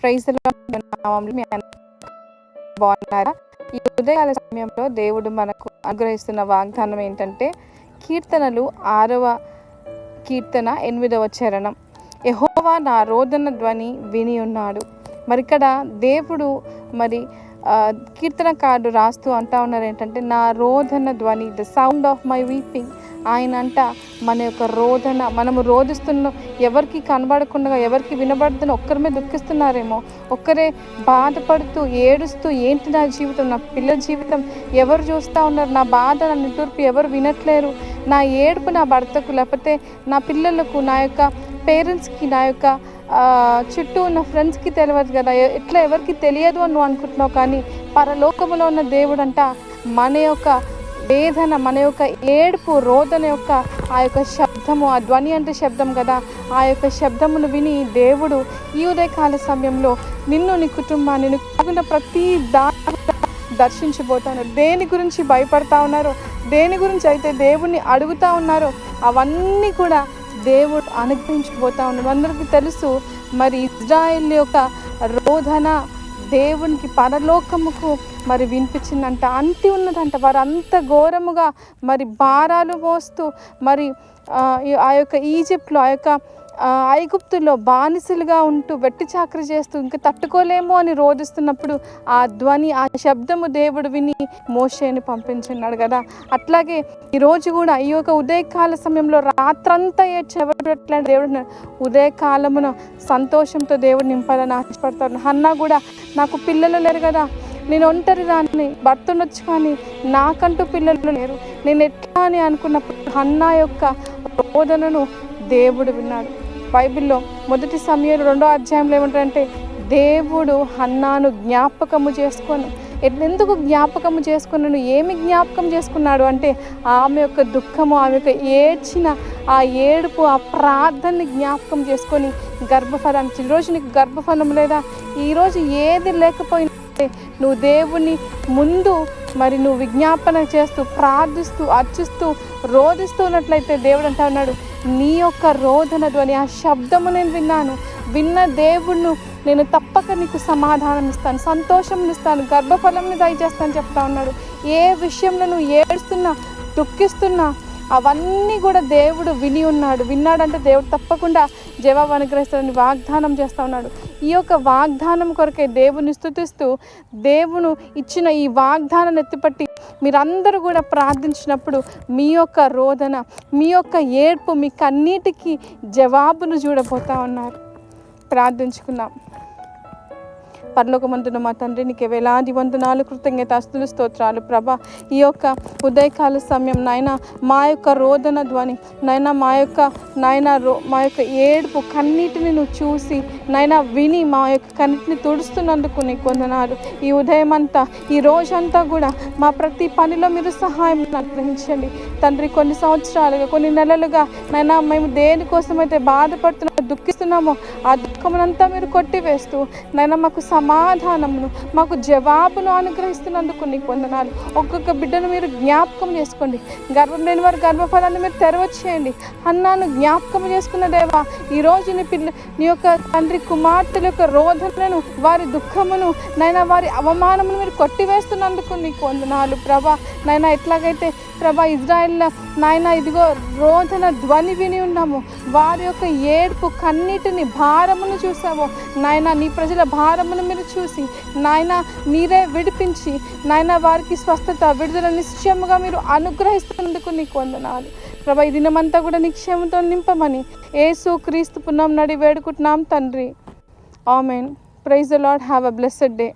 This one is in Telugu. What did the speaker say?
ప్రైజ్ బాగున్నారా? ఈ ఉదయాల సమయంలో దేవుడు మనకు అనుగ్రహిస్తున్న వాగ్దానం ఏంటంటే కీర్తనలు ఆరవ కీర్తన ఎనిమిదవ చరణం. యహోవా నా రోదన ధ్వని విని ఉన్నాడు. మరి ఇక్కడ దేవుడు మరి కీర్తనకారుడు రాస్తూ అంటా ఉన్నారు ఏంటంటే నా రోదన ధ్వని the sound of my weeping ఆయన అంట మన యొక్క రోదన మనము రోధిస్తున్న ఎవరికి కనబడకుండా ఎవరికి వినబడుతున్న ఒక్కరిమే దుఃఖిస్తున్నారేమో. ఒక్కరే బాధపడుతూ ఏడుస్తూ ఏంటి నా జీవితం? నా పిల్లల జీవితం? ఎవరు చూస్తూ ఉన్నారు? నా బాధ నా నిట్టూర్పు ఎవరు వినట్లేరు? నా ఏడుపు నా భర్తకు లేకపోతే నా పిల్లలకు నా యొక్క పేరెంట్స్కి నా యొక్క చుట్టూ ఉన్న ఫ్రెండ్స్కి తెలియదు కదా. ఎట్లా ఎవరికి తెలియదు అని నువ్వు అనుకుంటున్నావు? కానీ పరలోకములో ఉన్న దేవుడు అంట మన యొక్క వేదన మన యొక్క ఏడుపు రోదన యొక్క ఆ యొక్క శబ్దము ఆ ధ్వని అంటే శబ్దం కదా. ఆ యొక్క శబ్దమును విని దేవుడు ఈ ఉదయకాల సమయంలో నిన్ను నీ కుటుంబాన్ని నీకు ప్రతి దాని దర్శించిపోతాను దేని గురించి భయపడతా ఉన్నారో దేని గురించి అయితే దేవుణ్ణి అడుగుతా ఉన్నారో అవన్నీ కూడా దేవుడు అనుగ్రహించిపోతా ఉన్నాడు. అందరికీ తెలుసు మరి ఇజ్రాయెల్ యొక్క రోధన దేవునికి పరలోకముకు మరి వినిపించిందంట అంతి ఉన్నదంట. వారు అంత ఘోరముగా మరి భారాలు మోస్తూ మరి ఆ, యొక్క ఈజిప్ట్లో ఆ యొక్క ఐగుప్తులో బానిసలుగా ఉంటూ వెట్టి చాకరి చేస్తూ ఇంకా తట్టుకోలేము అని రోధిస్తున్నప్పుడు ఆ ధ్వని ఆ శబ్దము దేవుడు విని మోషేని పంపించున్నాడు కదా. అట్లాగే ఈరోజు కూడా ఈ యొక్క ఉదయకాల సమయంలో రాత్రంతా ఏడ్చేవాడు దేవుడు ఉదయకాలమున సంతోషంతో దేవుడు నింపాలని ఆశపడతాడు. అన్నా కూడా నాకు పిల్లలు లేరు కదా నేను ఒంటరి దాన్ని భర్త ఉండొచ్చు కానీ నాకంటూ పిల్లలు లేరు. నేను ఎట్లా అని అనుకున్నప్పుడు హన్నా యొక్క బోధనను దేవుడు విన్నాడు. బైబిల్లో మొదటి సమయంలో రెండో అధ్యాయంలో ఏమంటారంటే దేవుడు హన్నాను జ్ఞాపకము చేసుకొని. ఎందుకు జ్ఞాపకము చేసుకున్నాను ఏమి జ్ఞాపకం చేసుకున్నాడు అంటే ఆమె యొక్క దుఃఖము ఆమె యొక్క ఏడ్చిన ఆ ఏడుపు ఆ ప్రార్థనని జ్ఞాపకం చేసుకొని గర్భఫలాన్ని ఈరోజు నీకు గర్భఫలం లేదా? ఈరోజు ఏది లేకపోయినా నువ్వు దేవుని ముందు మరి నువ్వు విజ్ఞాపన చేస్తూ ప్రార్థిస్తూ అర్చిస్తూ రోధిస్తూ ఉన్నట్లయితే దేవుడు అంటా ఉన్నాడు నీ యొక్క రోదన ధ్వని ఆ శబ్దము నేను విన్నాను. విన్న దేవుణ్ణు నేను తప్పక నీకు సమాధానం ఇస్తాను సంతోషం ఇస్తాను గర్భఫలంని దయచేస్తాను చెప్తా ఉన్నాడు. ఏ విషయంలో నువ్వు ఏడుస్తున్నా దుఃఖిస్తున్నా అవన్నీ కూడా దేవుడు విని ఉన్నాడు. విన్నాడంటే దేవుడు తప్పకుండా జవాబు అనుగ్రహిస్తాడని వాగ్దానం చేస్తూ ఉన్నాడు. ఈ యొక్క వాగ్దానం కొరకే దేవుని స్థుతిస్తూ దేవును ఇచ్చిన ఈ వాగ్దానాన్ని ఎత్తిపట్టి మీరందరూ కూడా ప్రార్థించినప్పుడు మీ యొక్క రోదన మీ యొక్క ఏడ్పు మీ కన్నీటికి జవాబును చూడబోతా ఉన్నారు. ప్రార్థించుకున్నాం పరలోకమందున మా తండ్రి నీకు వేలాది వందనాలు కృతజ్ఞత అస్తులు స్తోత్రాలు. ప్రభ ఈ యొక్క ఉదయకాల సమయం నాయన మా యొక్క రోదన ధ్వని నాయన మా యొక్క నాయన రో మా యొక్క ఏడుపు కన్నీటిని నువ్వు చూసి నాయన విని మా యొక్క కన్నీటిని తుడుస్తున్నందుకు నీకు వందనాలు. ఈ ఉదయం అంతా ఈ రోజంతా కూడా మా ప్రతి పనిలో మీరు సహాయం అనుగ్రహించండి. తండ్రి కొన్ని సంవత్సరాలుగా కొన్ని నెలలుగా నాయన మేము దేనికోసమైతే బాధపడుతున్నాం దుఃఖిస్తున్నామో ఆ దుఃఖమునంతా మీరు కొట్టివేస్తూ నైనా మాకు సమాధానమును మాకు జవాబును అనుగ్రహిస్తున్నందుకు నీకు వందనాలు. ఒక్కొక్క బిడ్డను మీరు జ్ఞాపకం చేసుకోండి. గర్భం లేని వారి గర్భఫలాన్ని మీరు తెరవచ్చేయండి అన్నాను జ్ఞాపకం చేసుకున్న దేవా ఈరోజు నీ పిల్ల నీ యొక్క తండ్రి కుమార్తెల యొక్క రోధనలను వారి దుఃఖమును నైనా వారి అవమానమును మీరు కొట్టివేస్తున్నందుకు నీకు వందనాలు. ప్రభా నైనా ఎట్లాగైతే ప్రభా ఇజ్రాయిల్ నాయన ఇదిగో రోధన ధ్వని విని ఉన్నాము. వారి యొక్క ఏడుపు కన్నీటిని భారమును చూసావో. నాయన నీ ప్రజల భారమును మీరు చూసి నాయన మీరే విడిపించి నాయన వారికి స్వస్థత విడుదల నిశ్చయముగా మీరు అనుగ్రహిస్తున్నందుకు నీకు వందనాలు. ప్రభా ఈ దినమంతా కూడా నిక్షేమంతో నింపమని ఏసు క్రీస్తు పున్నం నడి వేడుకుంటున్నాం తండ్రి. Amen. Praise the lord have a blessed day.